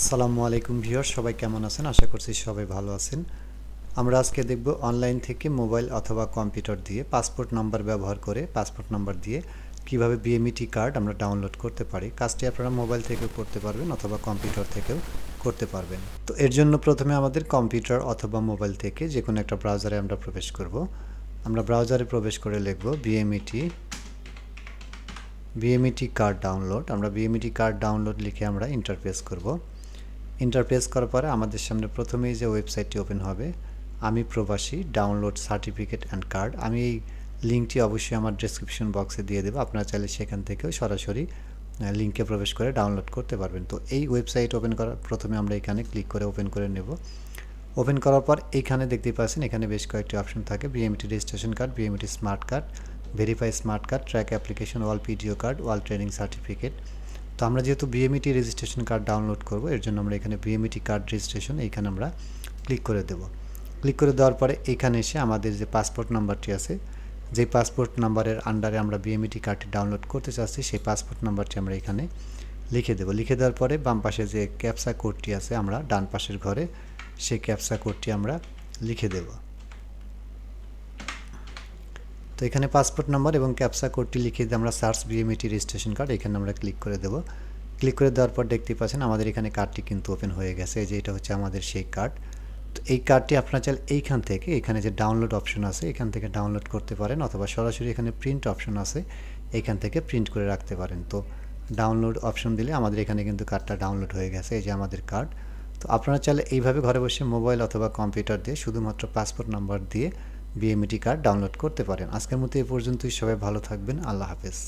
আসসালামু আলাইকুম ভিউয়ার সবাই কেমন আছেন? আশা করছি সবাই ভালো আছেন। আমরা আজকে দেখব অনলাইন থেকে মোবাইল অথবা কম্পিউটার দিয়ে পাসপোর্ট নাম্বার ব্যবহার করে পাসপোর্ট নাম্বার দিয়ে কীভাবে বিএমইটি কার্ড আমরা ডাউনলোড করতে পারি, কাজটি আপনারা মোবাইল থেকেও করতে পারবেন অথবা কম্পিউটার থেকেও করতে পারবেন। তো এর জন্য প্রথমে আমাদের কম্পিউটার অথবা মোবাইল থেকে যে কোনো একটা ব্রাউজারে আমরা প্রবেশ করব। আমরা ব্রাউজারে প্রবেশ করে লিখব বিএমইটি বিএমইটি কার্ড ডাউনলোড আমরা বিএমইটি কার্ড ডাউনলোড লিখে আমরা ইন্টারফেস করব। ইন্টারফেস করার পরে আমাদের সামনে প্রথমেই যে ওয়েবসাইটটি ওপেন হবে, আমি প্রবাসী ডাউনলোড সার্টিফিকেট অ্যান্ড কার্ড আমি এই লিঙ্কটি অবশ্যই আমার ডেসক্রিপশন বক্সে দিয়ে দেবো। আপনারা চাইলে সেখান থেকেও সরাসরি লিঙ্কে প্রবেশ করে ডাউনলোড করতে পারবেন। তো এই ওয়েবসাইট ওপেন করার, প্রথমে আমরা এখানে ক্লিক করে ওপেন করে নেব। ওপেন করার পর এইখানে দেখতে পাচ্ছেন, এখানে বেশ কয়েকটি অপশন থাকে। BMT registration card BMT smart card verify smart card track application ওয়াল পিডিও কার্ড ওয়াল ট্রেনিং সার্টিফিকেট তো আমরা যেহেতু বিএমইটি রেজিস্ট্রেশন কার্ড ডাউনলোড করব, এর জন্য আমরা এখানে বিএমইটি কার্ড রেজিস্ট্রেশন এইখানে আমরা ক্লিক করে দেব। ক্লিক করে দেওয়ার পরে এখানে এসে আমাদের যে পাসপোর্ট নাম্বারটি আছে যে পাসপোর্ট নাম্বারের আন্ডারে আমরা বিএমইটি কার্ডটি ডাউনলোড করতে চাচ্ছি, সেই পাসপোর্ট নাম্বারটি আমরা এখানে লিখে দেব। লিখে দেওয়ার পরে বাম পাশে যে ক্যাপসা কোডটি আছে, আমরা ডান পাশের ঘরে সেই ক্যাপসা কোডটি আমরা লিখে দেব। তো এখানে পাসপোর্ট নাম্বার এবং ক্যাপসা কোডটি লিখে দিয়ে আমরা সার্চ বিএমইটি রেজিস্ট্রেশন কার্ড এখানে আমরা ক্লিক করে দেব। ক্লিক করে দেওয়ার পর দেখতে পাচ্ছেন আমাদের এখানে কার্ডটি কিন্তু ওপেন হয়ে গেছে, এই যে এটা হচ্ছে আমাদের সেই কার্ড তো এই কার্ডটি আপনারা চাইলে এইখান থেকে, এখানে যে ডাউনলোড অপশন আছে, এখান থেকে ডাউনলোড করতে পারেন অথবা সরাসরি এখানে প্রিন্ট অপশন আছে, এখান থেকে প্রিন্ট করে রাখতে পারেন। তো ডাউনলোড অপশন দিলে আমাদের এখানে কিন্তু কার্ডটা ডাউনলোড হয়ে গেছে, এই যে আমাদের কার্ড তো আপনারা চাইলে এইভাবে ঘরে বসে মোবাইল অথবা কম্পিউটার দিয়ে শুধুমাত্র পাসপোর্ট নাম্বার দিয়ে বিএমইটি কার্ড ডাউনলোড করতে পারেন। আজকের মতো এ পর্যন্তই। সবাই ভালো থাকবেন। আল্লাহ হাফেজ।